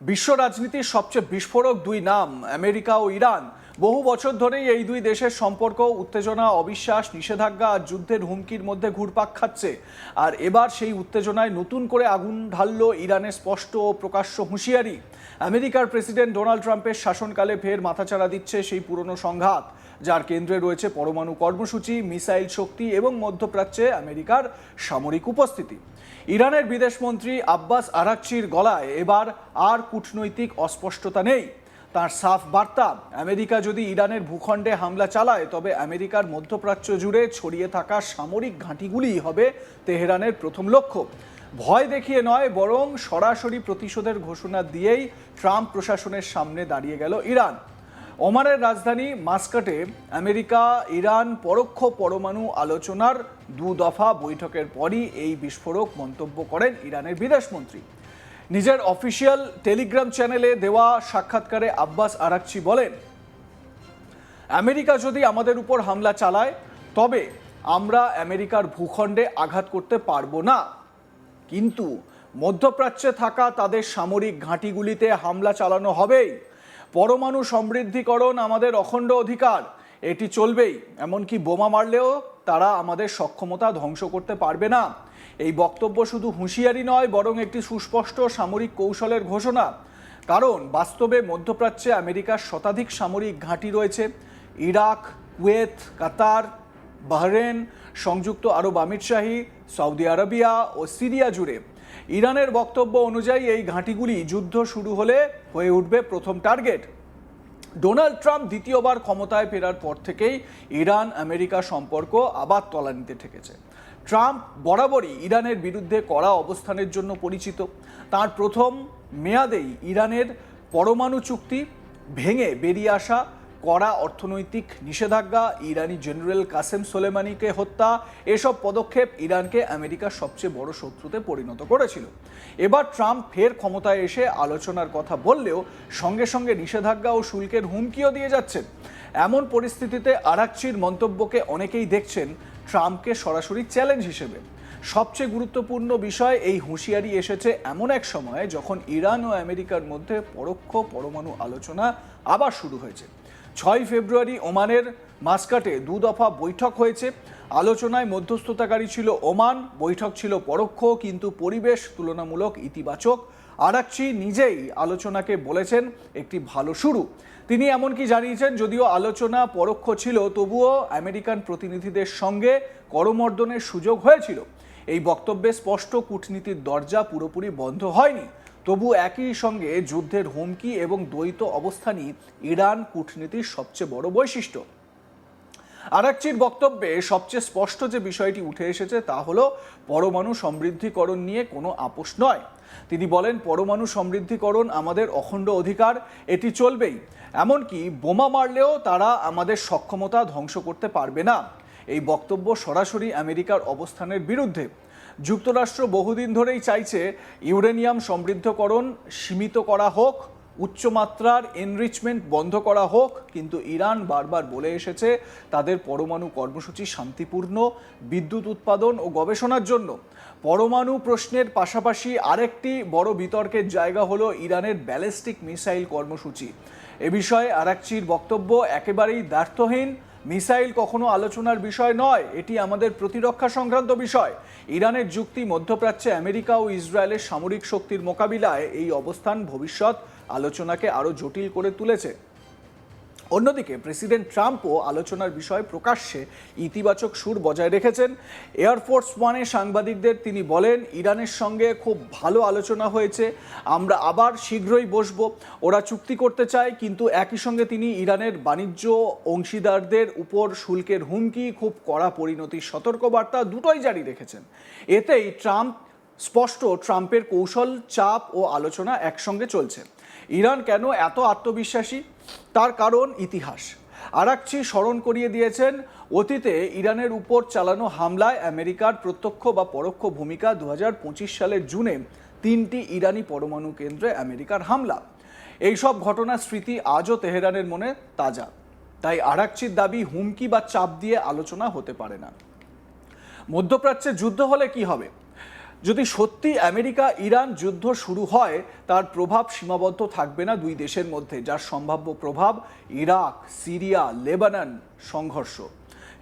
বিশ্ব রাজনীতির সবচেয়ে বিস্ফোরক দুই নাম, আমেরিকা ও ইরান। বহু বছর ধরেই এই দুই দেশের সম্পর্ক, উত্তেজনা, অবিশ্বাস, নিষেধাজ্ঞা আর যুদ্ধের হুমকির মধ্যে ঘুরপাক খাচ্ছে। আর এবার সেই উত্তেজনায় নতুন করে আগুন ঢালল ইরানের স্পষ্ট ও প্রকাশ্য হুঁশিয়ারি। আমেরিকার প্রেসিডেন্ট ডোনাল্ড ট্রাম্পের শাসনকালে ফের মাথাচাড়া দিচ্ছে সেই পুরনো সংঘাত, যার কেন্দ্রে রয়েছে পরমাণু কর্মসূচি, মিসাইল শক্তি এবং মধ্যপ্রাচ্যে আমেরিকার সামরিক উপস্থিতি। ইরানের বিদেশমন্ত্রী আব্বাস আরাকচির গলায় এবার আর কূটনৈতিক অস্পষ্টতা নেই। তার সাফ বার্তা, আমেরিকা যদি ইরানের ভূখণ্ডে হামলা চালায়, তবে আমেরিকার মধ্যপ্রাচ্য জুড়ে ছড়িয়ে থাকা সামরিক ঘাঁটিগুলিই হবে তেহরানের প্রথম লক্ষ্য। ভয় দেখিয়ে নয়, বরং সরাসরি প্রতিশোধের ঘোষণা দিয়েই ট্রাম্প প্রশাসনের সামনে দাঁড়িয়ে গেল ইরান। ওমানের রাজধানী মাস্কাটে আমেরিকা, ইরান পরোক্ষ পরমাণু আলোচনার দু দফা বৈঠকের পরই এই বিস্ফোরক মন্তব্য করেন ইরানের বিদেশমন্ত্রী নিজের অফিসিয়াল টেলিগ্রাম চ্যানেলে দেওয়া সাক্ষাৎকারে আব্বাস আরাকচি বলেন, আমেরিকা যদি আমাদের উপর হামলা চালায়, তবে আমরা আমেরিকার ভূখণ্ডে আঘাত করতে পারব না। কিন্তু মধ্যপ্রাচ্যে থাকা তাদের সামরিক ঘাঁটিগুলিতে হামলা চালানো হবেই। পরমাণু সমৃদ্ধিকরণ আমাদের অখণ্ড অধিকার। এটি চলবেই, এমনকি বোমা মারলেও তারা আমাদের সক্ষমতা ধ্বংস করতে পারবে না। এই বক্তব্য শুধু হুঁশিয়ারি নয়, বরং একটি সুস্পষ্ট সামরিক কৌশলের ঘোষণা। কারণ, বাস্তবে মধ্যপ্রাচ্যে আমেরিকার শতাধিক সামরিক ঘাঁটি রয়েছে। ইরাক, কুয়েত, কাতার, বাহরেন, সংযুক্ত আরব আমিরশাহী, সৌদি আরবিয়া ও সিরিয়া জুড়ে। ইরানের বক্তব্য অনুযায়ী এই ঘাঁটিগুলি যুদ্ধ শুরু হলে হয়ে উঠবে প্রথম টার্গেট। ডোনাল্ড ট্রাম্প দ্বিতীয়বার ক্ষমতায় ফেরার পর থেকেই ইরান, আমেরিকা সম্পর্ক আবার তলানিতে ঠেকেছে। ট্রাম্প বরাবরই ইরানের বিরুদ্ধে কড়া অবস্থানের জন্য পরিচিত। তার প্রথম মেয়াদেই ইরানের পরমাণু চুক্তি ভেঙে বেরিয়ে আসা কড়া অর্থনৈতিক নিষেধাজ্ঞা, ইরানি জেনারেল কাসেম সোলেমানিকে হত্যা, এসব পদক্ষেপ ইরানকে আমেরিকার সবচেয়ে বড় শত্রুতে পরিণত করেছিল। এবার ট্রাম্প ফের ক্ষমতায় এসে আলোচনার কথা বললেও সঙ্গে সঙ্গে নিষেধাজ্ঞা ও শুল্কের হুমকিও দিয়ে যাচ্ছেন। এমন পরিস্থিতিতে আরাকচির মন্তব্যকে অনেকেই দেখছেন ট্রাম্পকে সরাসরি চ্যালেঞ্জ হিসেবে। সবচেয়ে গুরুত্বপূর্ণ বিষয়, এই হুঁশিয়ারি এসেছে এমন এক সময়ে যখন ইরান ও আমেরিকার মধ্যে পরোক্ষ পরমাণু আলোচনা আবার শুরু হয়েছে। ছয় ফেব্রুয়ারি ওমানের মাস্কাটে দু দফা বৈঠক হয়েছে। আলোচনায় মধ্যস্থতাকারী ছিল ওমান, বৈঠক ছিল পরোক্ষ, কিন্তু পরিবেশ তুলনামূলক ইতিবাচক। আরাকচি নিজেই আলোচনাকে বলেছেন, একটি ভালো শুরু। তিনি এমনকি জানিয়েছেন, যদিও আলোচনা পরোক্ষ ছিল, তবুও আমেরিকান প্রতিনিধিদের সঙ্গে করমর্দনের সুযোগ হয়েছিল। এই বক্তব্যে স্পষ্ট কূটনীতির দরজা পুরোপুরি বন্ধ হয়নি। তবু একই সঙ্গে যুদ্ধের হুমকি এবং দ্বৈত অবস্থানই ইরান কূটনীতির সবচেয়ে বড় বৈশিষ্ট্য। আরাকচির বক্তব্যে সবচেয়ে স্পষ্ট যে বিষয়টি উঠে এসেছে তা হলো, পরমাণু সমৃদ্ধিকরণ নিয়ে কোনো আপোষ নয়। তিনি বলেন, পরমাণু সমৃদ্ধিকরণ আমাদের অখণ্ড অধিকার, এটি চলবেই। এমনকি বোমা মারলেও তারা আমাদের সক্ষমতা ধ্বংস করতে পারবে না। এই বক্তব্য সরাসরি আমেরিকার অবস্থানের বিরুদ্ধে। যুক্তরাষ্ট্র বহুদিন ধরেই চাইছে ইউরেনিয়াম সমৃদ্ধকরণ সীমিত করা হোক, উচ্চমাত্রার এনরিচমেন্ট বন্ধ করা হোক, কিন্তু ইরান বারবার বলে এসেছে তাদের পরমাণু কর্মসূচি শান্তিপূর্ণ, বিদ্যুৎ উৎপাদন ও গবেষণার জন্য। পরমাণু প্রশ্নের পাশাপাশি আরেকটি বড় বিতর্কের জায়গা হলো ইরানের ব্যালিস্টিক মিসাইল কর্মসূচি। এ বিষয়ে আরাকচির বক্তব্য একেবারেই দ্ব্যর্থহীন মিসাইল কখনো আলোচনার বিষয় নয়, এটি আমাদের প্রতিরক্ষা সংক্রান্ত বিষয়। ইরানের যুক্তি মধ্যপ্রাচ্যে আমেরিকা ও ইসরায়েলের সামরিক শক্তির মোকাবিলায় এই অবস্থান ভবিষ্যৎ আলোচনাকে আরও জটিল করে তুলেছে। অন্যদিকে, প্রেসিডেন্ট ট্রাম্পও আলোচনার বিষয়ে প্রকাশ্যে ইতিবাচক সুর বজায় রেখেছেন। এয়ারফোর্স ওয়ানে সাংবাদিকদের তিনি বলেন, ইরানের সঙ্গে খুব ভালো আলোচনা হয়েছে, আমরা আবার শীঘ্রই বসবো। ওরা চুক্তি করতে চায়, কিন্তু একই সঙ্গে তিনি ইরানের বাণিজ্য অংশীদারদের উপর শুল্কের হুমকি, খুব কড়া পরিণতির সতর্কবার্তা দুটোই জারি রেখেছেন। এতেই ট্রাম্প স্পষ্ট ট্রাম্পের কৌশল, চাপ ও আলোচনা একসঙ্গে চলছে। ইরান কেন এত আত্মবিশ্বাসী? তার কারণ ইতিহাস। আরাকচি স্মরণ করিয়ে দিয়েছেন, অতীতে ইরানের উপর চালানো হামলায় আমেরিকার প্রত্যক্ষ বা পরোক্ষ ভূমিকা দু সালের জুনে তিনটি ইরানি পরমাণু কেন্দ্রে আমেরিকার হামলা। এইসব ঘটনার স্মৃতি আজও তেহরানের মনে তাজা। তাই আরাকচির দাবি হুমকি বা চাপ দিয়ে আলোচনা হতে পারে না। মধ্যপ্রাচ্যে যুদ্ধ হলে কি হবে? যদি সত্যি আমেরিকা ইরান যুদ্ধ শুরু হয়, তার প্রভাব সীমাবদ্ধ থাকবে না দুই দেশের মধ্যে, যার সম্ভাব্য প্রভাব ইরাক, সিরিয়া, লেবানন সংঘর্ষ।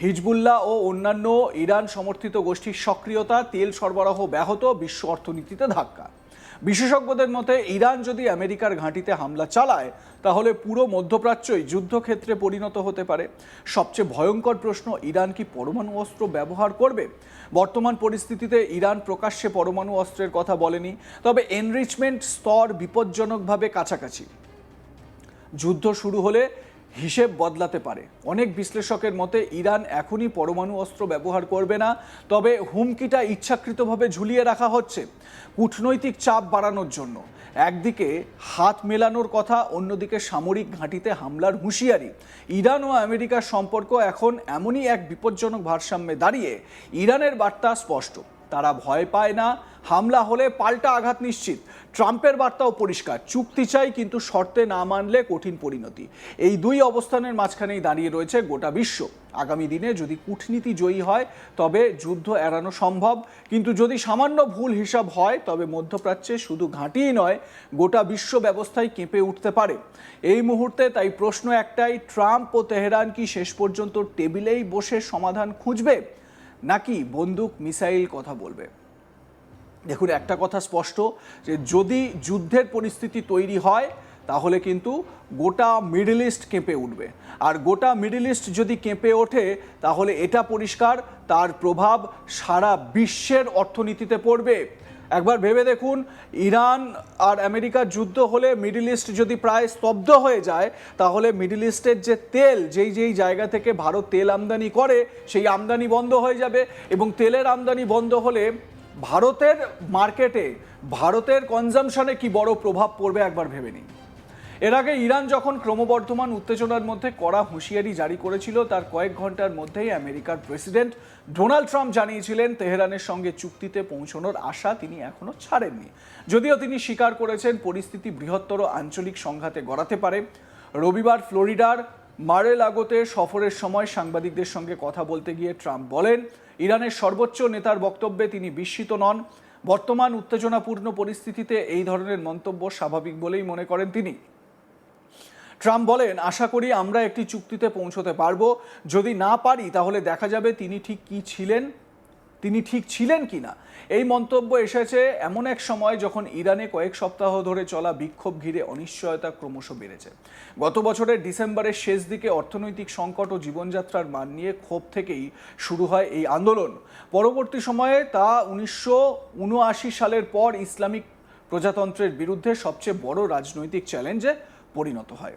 হিজবুল্লাহ ও অন্যান্য ইরান সমর্থিত গোষ্ঠীর সক্রিয়তা তেল সরবরাহ ব্যাহত, বিশ্ব অর্থনীতিতে ধাক্কা। বিশেষজ্ঞদের মতে, ইরান যদি আমেরিকার ঘাঁটিতে হামলা চালায়, তাহলে পুরো মধ্যপ্রাচ্যই যুদ্ধক্ষেত্রে পরিণত হতে পারে। সবচেয়ে ভয়ঙ্কর প্রশ্ন, ইরান কি পরমাণু অস্ত্র ব্যবহার করবে? বর্তমান পরিস্থিতিতে ইরান প্রকাশ্যে পরমাণু অস্ত্রের কথা বলেনি, তবে এনরিচমেন্ট স্তর বিপজ্জনকভাবে কাছাকাছি। যুদ্ধ শুরু হলে হিসেব বদলাতে পারে। অনেক বিশ্লেষকের মতে, ইরান এখনই পরমাণু অস্ত্র ব্যবহার করবে না, তবে হুমকিটা ইচ্ছাকৃতভাবে ঝুলিয়ে রাখা হচ্ছে কূটনৈতিক চাপ বাড়ানোর জন্য। একদিকে হাত মেলানোর কথা, অন্যদিকে সামরিক ঘাঁটিতে হামলার হুঁশিয়ারি। ইরান ও আমেরিকার সম্পর্ক এখন এমনই এক বিপজ্জনক ভারসাম্যে দাঁড়িয়ে, ইরানের বার্তা স্পষ্ট। তারা ভয় পায় না। হামলা হলে পাল্টা আঘাত নিশ্চিত। ট্রাম্পের বার্তাও পরিষ্কার। চুক্তি চাই, কিন্তু শর্তে না মানলে কঠিন পরিণতি। এই দুই অবস্থানের মাঝখানেই দাঁড়িয়ে রয়েছে গোটা বিশ্ব। আগামী দিনে যদি কূটনীতি জয়ী হয়, তবে যুদ্ধ এড়ানো সম্ভব। কিন্তু যদি সামান্য ভুল হিসাব হয়, তবে মধ্যপ্রাচ্যে শুধু ঘাঁটিই নয়, গোটা বিশ্ব ব্যবস্থায় কেঁপে উঠতে পারে। এই মুহূর্তে তাই প্রশ্ন একটাই, ট্রাম্প ও তেহরান কি শেষ পর্যন্ত টেবিলেই বসে সমাধান খুঁজবে? নাকি বন্দুক, মিসাইল কথা বলবে? দেখুন, একটা কথা স্পষ্ট, যে যদি যুদ্ধের পরিস্থিতি তৈরি হয়, তাহলে কিন্তু গোটা মিডল ইস্ট কেঁপে উঠবে। আর গোটা মিডল ইস্ট যদি কেঁপে ওঠে, তাহলে এটা পরিষ্কার, তার প্রভাব সারা বিশ্বের অর্থনীতিতে পড়বে। একবার ভেবে দেখুন, ইরান আর আমেরিকার যুদ্ধ হলে মিডিল ইস্ট যদি প্রায় স্তব্ধ হয়ে যায়, তাহলে মিডিল ইস্টের যে তেল, যেই যেই জায়গা থেকে ভারত তেল আমদানি করে, সেই আমদানি বন্ধ হয়ে যাবে এবং তেলের আমদানি বন্ধ হলে ভারতের মার্কেটে ভারতের কনজামশনে কি বড় প্রভাব পড়বে একবার ভেবে নিন। এর আগে ইরান যখন ক্রমবর্ধমান উত্তেজনার মধ্যে কড়া হুঁশিয়ারি জারি করেছিল, তার কয়েক ঘণ্টার মধ্যেই আমেরিকার প্রেসিডেন্ট ডোনাল্ড ট্রাম্প জানিয়েছিলেন, তেহরানের সঙ্গে চুক্তিতে পৌঁছানোর আশা তিনি এখনও ছাড়েননি। যদিও তিনি স্বীকার করেছেন, পরিস্থিতি বৃহত্তর আঞ্চলিক সংঘাতে গড়াতে পারে। রবিবার ফ্লোরিডার মারে লাগোতে সফরের সময় সাংবাদিকদের সঙ্গে কথা বলতে গিয়ে ট্রাম্প বলেন, ইরানের সর্বোচ্চ নেতার বক্তব্যে তিনি বিস্মিত নন। বর্তমান উত্তেজনাপূর্ণ পরিস্থিতিতে এই ধরনের মন্তব্য স্বাভাবিক বলেই মনে করেন তিনি। ট্রাম্প বলেন, আশা করি আমরা একটি চুক্তিতে পৌঁছতে পারব। যদি না পারি, তাহলে দেখা যাবে তিনি ঠিক কি ছিলেন, তিনি ঠিক ছিলেন কি না। এই মন্তব্য এসেছে এমন এক সময় যখন ইরানে কয়েক সপ্তাহ ধরে চলা বিক্ষোভ ঘিরে অনিশ্চয়তা ক্রমশ বেড়েছে। গত বছরের ডিসেম্বরের শেষ দিকে অর্থনৈতিক সংকট ও জীবনযাত্রার মান নিয়ে ক্ষোভ থেকেই শুরু হয় এই আন্দোলন। পরবর্তী সময়ে তা উনিশশো উনআশি সালের পর ইসলামিক প্রজাতন্ত্রের বিরুদ্ধে সবচেয়ে বড় রাজনৈতিক চ্যালেঞ্জে পরিণত হয়।